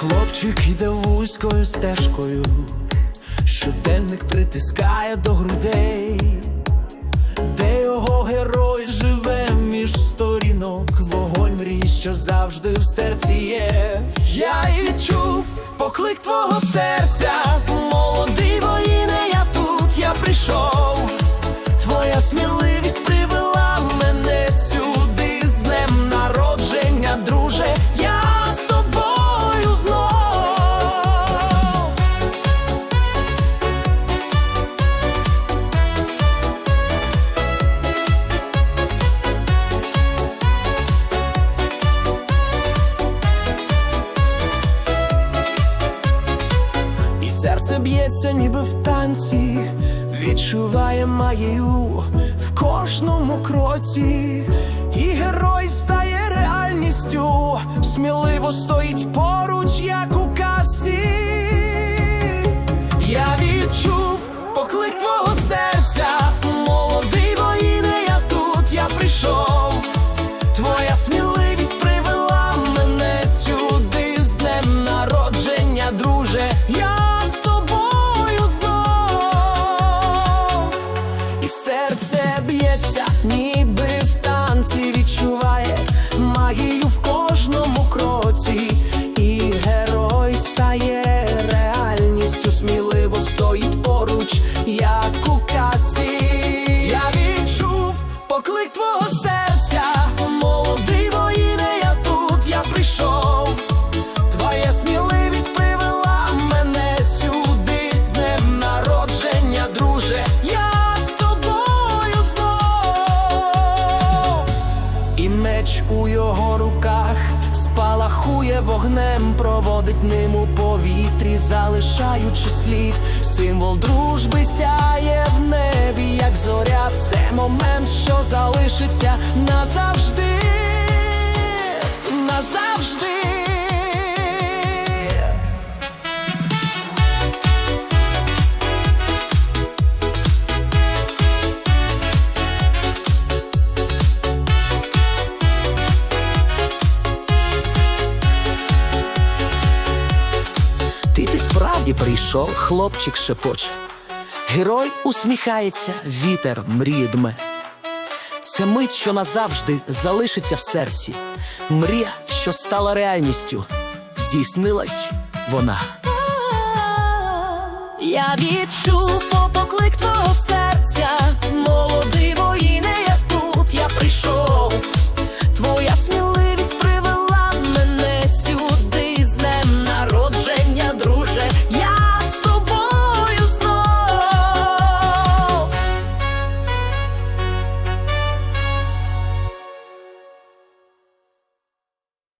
Хлопчик іде вузькою стежкою, щоденник притискає до грудей, де його герой живе між сторінок, вогонь мрій, що завжди в серці є. Я і відчув поклик твого серця, серце б'ється, ніби в танці, відчуває магію в кожному кроці, і герой стає реальністю, сміливо стоїть поруч, серце б'ється, ніби в танці відчуває магію в кожному кроці, і герой стає реальністю, сміливо стоїть поруч, як у касі. Я відчув поклик твого меч у його руках спалахує вогнем, проводить ним у повітрі, залишаючи слід. Символ дружби сяє в небі, як зоря. Це момент, що залишиться назавжди. Назавжди. Справді прийшов, хлопчик шепоче. Герой усміхається, вітер мріє дме. Це мить, що назавжди залишиться в серці. Мрія, що стала реальністю, здійснилась вона. Я відчув.